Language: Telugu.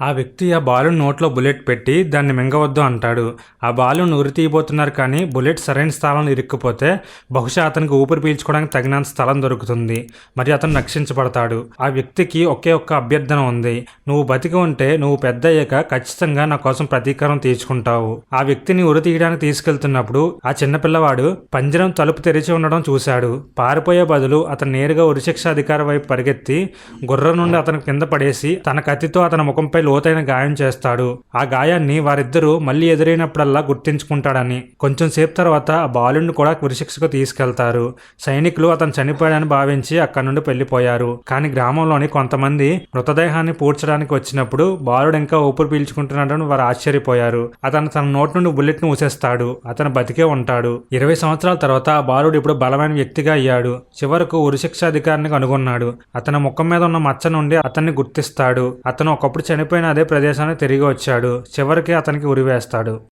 ఆ వ్యక్తి ఆ బాలుని నోట్లో బుల్లెట్ పెట్టి దాన్ని మింగవద్దు అంటాడు. ఆ బాలుని ఉరి తీయబోతున్నారు కానీ బుల్లెట్ సరైన స్థలంలో ఇరుక్కుపోతే బహుశా అతనికి ఊపిరి పీల్చుకోవడానికి తగినంత స్థలం దొరుకుతుంది. మరి అతను రక్షించబడతాడు ఆ వ్యక్తికి ఒకే ఒక్క అభ్యర్థన ఉంది. నువ్వు బతికి ఉంటే నువ్వు పెద్ద అయ్యాక ఖచ్చితంగా నా కోసం ప్రతీకారం తీర్చుకుంటావు. ఆ వ్యక్తిని ఉరి తీయడానికి తీసుకెళ్తున్నప్పుడు ఆ చిన్నపిల్లవాడు పంజరం తలుపు తెరిచి ఉండడం చూశాడు. పారిపోయే బదులు అతను నేరుగా ఉరిశిక్ష అధికారి వైపు పరిగెత్తి గుర్రం నుండి అతను కింద పడేసి తన కత్తితో అతని ముఖంపై లోతైన గాయం చేస్తాడు. ఆ గాయాన్ని వారిద్దరూ మళ్ళీ ఎదురైనప్పుడల్లా గుర్తించుకుంటాడని. కొంచెం సేపు తర్వాత ఆ బాలుడిని కూడా ఉరిశిక్షకు తీసుకెళ్తారు. సైనికులు అతను చనిపోయాడని భావించి అక్కడి నుండి వెళ్ళిపోయారు కానీ గ్రామంలోని కొంతమంది మృతదేహాన్ని పూడ్చడానికి వచ్చినప్పుడు బాలుడు ఇంకా ఊపిరి పీల్చుకుంటున్నాడని వారు ఆశ్చర్యపోయారు. అతను తన నోటి నుండి బుల్లెట్ను ఊసేస్తాడు. అతను బతికే ఉంటాడు. ఇరవై సంవత్సరాల తర్వాత ఆ బాలుడు ఇప్పుడు బలమైన వ్యక్తిగా అయ్యాడు. చివరకు ఉరిశిక్ష అధికారిని కనుగొన్నాడు. అతని ముఖం మీద ఉన్న మచ్చ నుండి అతన్ని గుర్తిస్తాడు. అతను ఒకప్పుడు చనిపోయిన అదే ప్రదేశానికి తిరిగి వచ్చాడు. చివరికి అతనికి ఉరివేస్తాడు